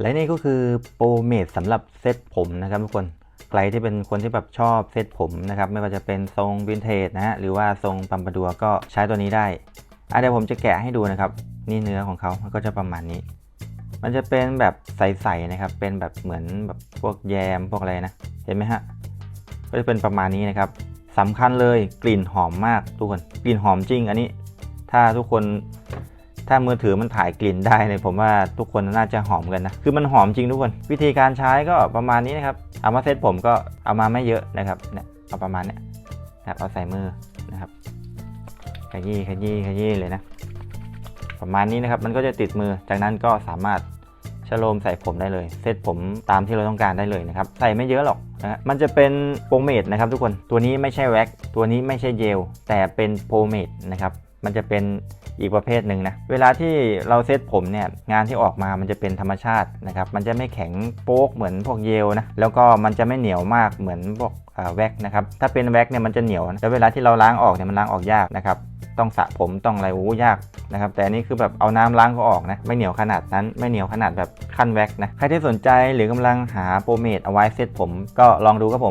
และนี่ก็คือโปรเมดสำหรับเซตผมนะครับทุกคนใครที่เป็นคนที่แบบชอบเซตผมนะครับไม่ว่าจะเป็นทรงวินเทจนะฮะหรือว่าทรงปัมปะดัวก็ใช้ตัวนี้ได้อะเดี๋ยวผมจะแกะให้ดูนะครับ นี่เนื้อของเขามันก็จะประมาณนี้ มันจะเป็นแบบใสๆนะครับ เป็นแบบเหมือนแบบพวกแยมพวกอะไรนะเห็นไหมฮะก็จะเป็นประมาณนี้นะครับสำคัญเลยกลิ่นหอมมากทุกคนกลิ่นหอมจริง อันนี้ ถ้าทุกคน ถ้ามือถือมันถ่ายกลิ่นได้เนี่ยผมว่าทุกคนน่าจะหอมกันนะ คือมันหอมจริงทุกคน วิธีการใช้ก็ประมาณนี้นะครับ เอามาเซตผมก็เอามาไม่เยอะนะครับ เนี่ย เอาประมาณเนี้ยนะครับ เอาใส่มือนะครับ ขยี้ขยี้ขยี้เลยนะ ประมาณนี้นะครับ มันก็จะติดมือ จากนั้นก็สามารถชโลมใส่ผมได้เลย เซตผมตามที่เราต้องการได้เลยนะครับ ใส่ไม่เยอะหรอกนะฮะมันจะเป็นโปรเมดนะครับทุกคน ตัวนี้ไม่ใช่แว็ก ตัวนี้ไม่ใช่เจล แต่เป็นโปรเมดนะครับ มันจะเป็น อีกประเภทหนึ่งนะเวลาที่เราเซตผมเนี่ยงานที่ออกมามันจะเป็นธรรมชาตินะครับมันจะไม่แข็งโป๊กเหมือนพวกเยลนะแล้วก็มันจะไม่เหนียวมากเหมือนพวกแว็กนะครับถ้าเป็นแว็กเนี่ยมันจะเหนียวนะแล้วเวลาที่เราล้างออกเนี่ยมันล้างออกยากนะครับต้องสระผมต้องอะไรโอ้ยากนะครับแต่นี่คือแบบเอาน้ำล้างก็ออกนะไม่เหนียวขนาดนั้น ไม่เหนียวขนาดแบบขั้นแว็กนะใครที่สนใจหรือกำลังหาโปรเมดเอาไว้เซตผมก็ลองดูครับผม